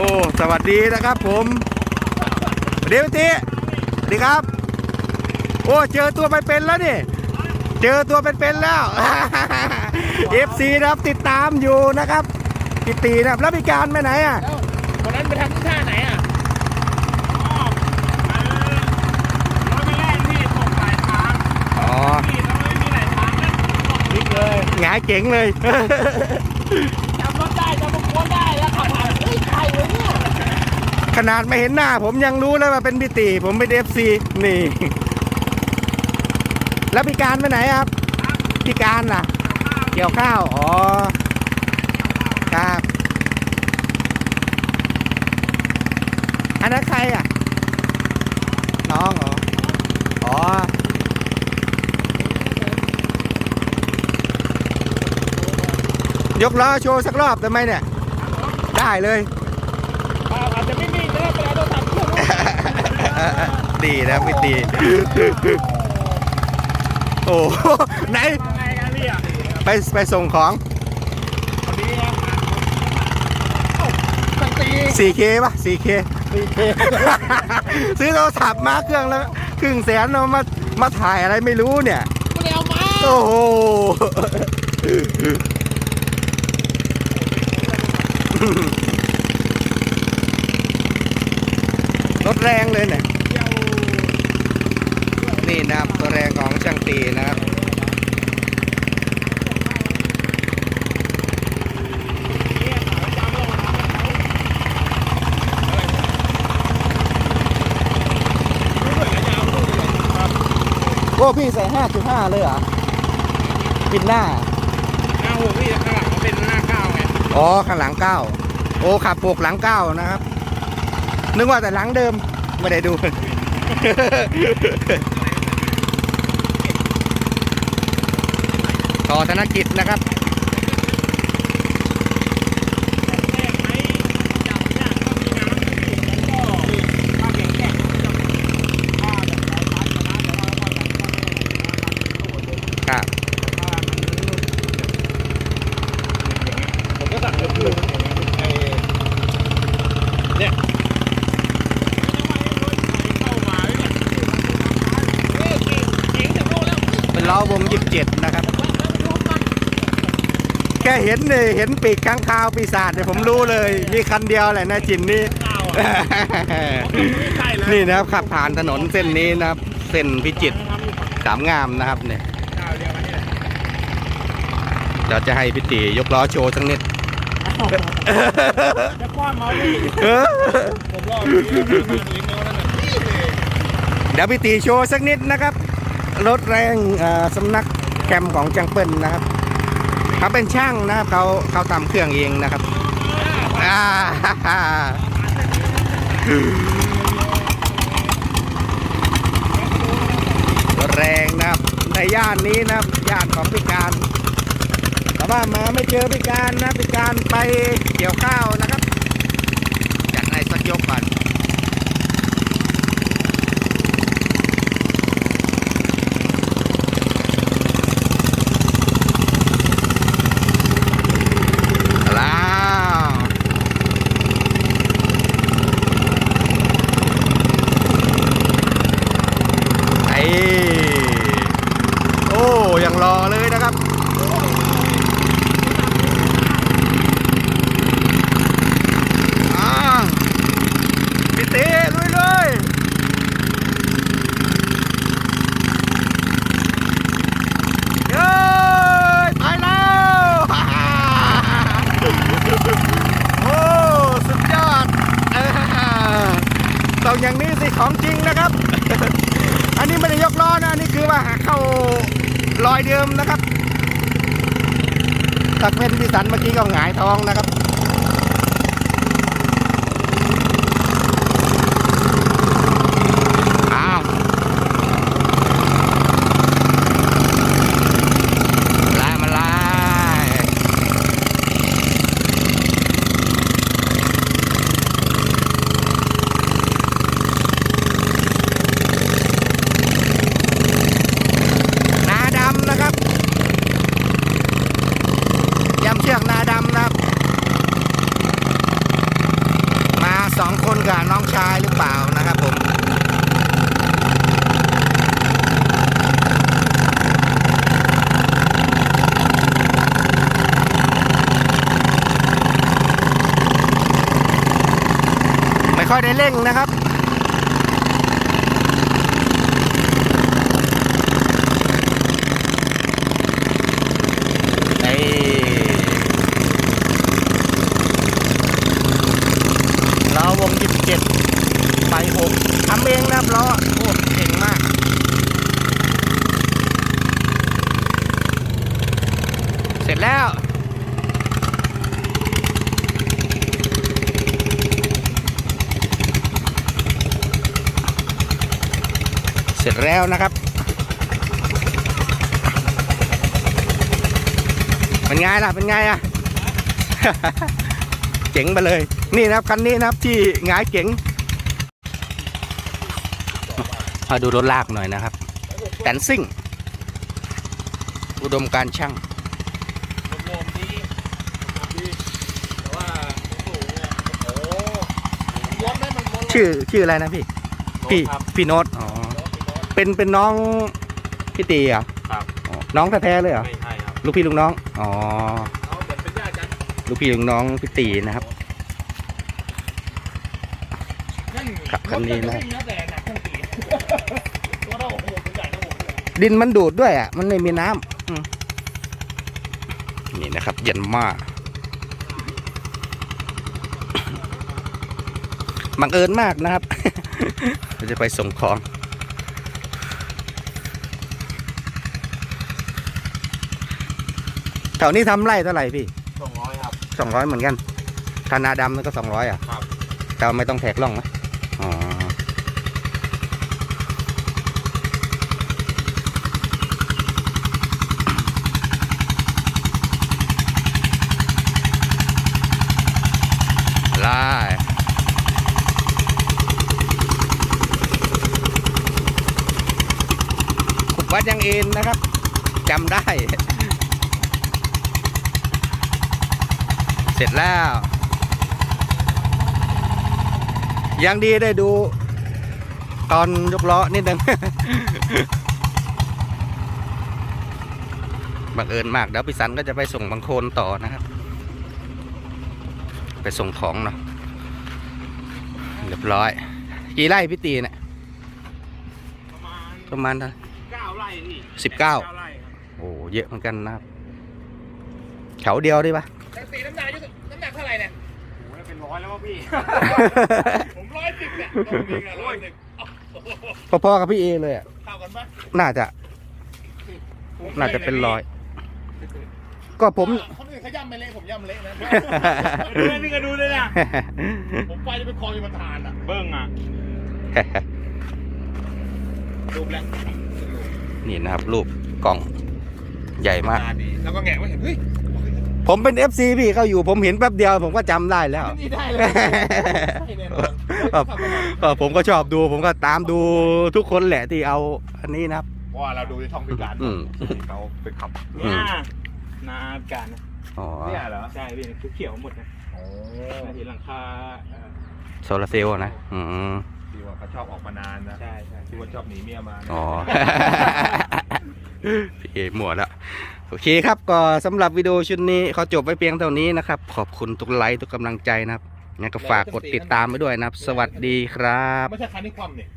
อ้สวัสดีนะครับผมสวัสดีพี่ติสวัสดีครับ โอ้เจอตัวเป็นๆแล้วนี่ เจอตัวเป็นๆแล้ว FC นะครับติดตามอยู่นะครับพี่ตีนะครับแล้วพี่การไปไหนอะวันนั้นไปทำที่ท่าไหนอะร้อยไปแรกที่ตกหลายทางอ๋อที่เราไม่มีหลายทางนะพลิกเลยหงายเจ๋งเลย นาดไม่เห็นหน้า ผมยังรู้เลยว่าเป็นพี่ตีผมเป็น FC นี่ แล้วพี่การไปไหนครับพี่การล่ะ เกี่ยวข้าว อ๋อ ครับ อันนั้นใครอะ น้องเหรอ อ๋อยกล้อโชว์สักรอบได้ไหมเนี่ย ได้เลย ดีนะพี่ตี โอ้โหไหนไงกันพี่อะไปไปส่งของพอดีนะเอ้าสังตี 4K ป่ะ 4K ซื้อโทรศัพท์มาเครื่องแล้วครึ่งแสนเอามามาถ่ายอะไรไม่รู้เนี่ยไม่ได้เอามาโอ้โหรถ แรงเลยเนี่ยเดี๋ยวนี่นะครับตัวแรงของช่างตีนะครับโอ้พี่ใส่ห้าจุดห้าเลยเหรอปิดหน้า หน้าหัวพี่ข้างหลังมันเป็นหน้าก้าวไง อ๋อ ข้างหลังเก้า โอ้ ขับปกหลังเก้านะครับ นึกว่าแต่หลังเดิม ไม่ได้ดู ต่อธนกิจนะครับ แรกไหมจับยากก็มีน้ำอยู่แล้วก็ถ้าแข็งแกร่งก็จะถ้าแบบสายพัดชนะแต่ว่าก็จะก็ไม่ได้ ครับ ผมก็สั่งเลยคือไอ้เนี่ยเข้ามาเนี่ยเฮ้ยเก่งจากโลกแล้ว เป็นล้อ วงยี่สิบเจ็ดนะครับ แค่เห็นเลยเห็นปีกข้างคาวปีศาจเนี่ยผมรู้เลย มีคันเดียวแหละนะจินนี่ นี่นะครับขับผ่านถนนเส้นนี้นะครับ เส้นพิจิตรสามงามนะครับเนี่ยเดียวกันนี่แหละเราจะให้พิตียกล้อโชว์สักนิดจะคว้าเมาส์ผมรอดูลิงก์เมาส์นั่นน่ะเดี๋ยวพิตีโชว์สักนิดนะครับ รถแรงเอ่อสำนักแคมของจังเปิลนะครับเขาเป็นช่างนะครับเขาเขาทำเครื่องเองนะครับแรงนะครับในย่านนี้นะครับย่านของพิการแต่ว่ามาไม่เจอพิการนะพิการไปเกี่ยวข้าวนะครับจัดให้สักยกก่อน แล้วไอ้โอ้ยังรอเลยนะครับ อ่าพี่เต้ลุยเลยเย้ยไปแล้ว โอ้ สุดยอดเออต้องอย่างนี้สิ ของจริงนะครับ อันนี้ไม่ได้ยกล้อนะอันนี่คือว่าหักเข้ารอยเดิมนะครับตักเป็นพี่สันเมื่อกี้ก็หงายท้องนะครับ อ้าวลายมาลาย นาดำนะครับยำเชือกนาดำนะครับ สองคนกับน้องชายหรือเปล่านะครับผม ไม่ ค่อยได้เร่งนะครับไอ้ล้อวงยี่เจ็ดไปหกทำเองนะครับล้อโอ้เก่งมากเสร็จแล้ว เสร็จแล้วนะครับเป็นไงล่ะเป็นไงอะเจ๋งไปเลย นี่นะครับคันนี้นะครับที่หงายเจ๋งมาดูรถลากหน่อยนะครับแตนซิ่ง อุดมการณ์ช่างรวมๆดีรวมๆดีแต่ว่าสูงเนี่ยโอ้โหรวมได้มันรวมชื่อชื่ออะไรนะพี่ พี่ครับพี่โน้ตอ๋อ เป็นเป็นน้องพี่ตีเหรอครับอ๋อน้องแท้ๆเลยเหรอไม่ใช่ครับลูกพี่ลูกน้องอ๋อเอาเหมือนเป็นญาติกันลูกพี่ลูกน้องพี่ตีนะครับ นั่นครับคันนี้นะ รถก็วิ่งแต่หนักทั้งปีตัวเราโอ้โหเป็นใหญ่นะผมดินมันดูดด้วยอะ มันไม่มีน้ำอืมนี่นะครับ เย็นมาก บังเอิญมากนะครับ เราจะไปส่งของ แถวนี้ทำไร่เท่าไหร่พี่สองร้อยครับ สองร้อยเหมือนกันธนาดำนั่นก็สองร้อยอะครับ แต่ว่าไม่ต้องแทกล่องนะอ๋อไล่ขุดวัดยังเอ็นนะครับจำได้ สร็จแล้ว ยังดีได้ดู ตอนยกล้อนิดนึงบังเอิญมากเดี๋ยวพี่สันก็จะไปส่งบางโคนต่อนะครับ ไปส่งของเนาะเรียบร้อย กี่ไร่พี่ตีเนี่ยประมาณประมาณเท่าเก้าไร่พี่สิบเก้าไร่ครับโอ้เยอะเหมือนกันนะครับแถวเดียวได้ปะ แต่ตีน้ำหนักอยู่น้ำหนักเท่าไหร่เนี่ย โอ้ยเป็นร้อยแล้ววะพี่ ผมร้อยสิบเนี่ยตรงนี้อะร้อยสิบพอๆกับพี่เอเลยอะ เท่ากันปะน่าจะน่าจะเป็นร้อย ก็ผม คนอื่นเขาย่ำไม่เละผมย่ำเละนะดูนี่ก็ดูเลยนะผมไปจะเป็นคอมีประธานอะเบิ้งอะรูปแล้วนี่นะครับ รูปกล่องใหญ่มากดีแล้วก็แงะไว้เห็นเฮ้ย ผมเป็น FC พี่เขาอยู่ ผมเห็นแป๊บเดียวผมก็จำได้แล้ว นี่ได้เลยใช่แน่นอนครับ เออผมก็ชอบดู ผมก็ตามดูทุกคนแหละที่เอาอันนี้นะครับ เพราะว่าเราดูในช่องพิการอืมเขาไปขับอืมนาการนะอ๋อเนี่ยเหรอใช่พี่เขียวๆหมดนะโอ้เห็นหลังคาเอ่อโซลาร์เซลล์นะอืมที่ว่าเขาชอบออกมานานนะใช่ใช่ที่ว่าชอบหนีเมียมานะอ๋อพี่เอหมวดแล้ว โอเคครับก็สำหรับวิดีโอชุดนี้เขาจบไว้เพียงเท่านี้นะครับ ขอบคุณทุกไลค์ทุกกำลังใจนะครับงั้นก็ฝากกดติดตามไปด้วยนะครับ สวัสดีครับ ไม่ใช่คันนี้ความเนี่ย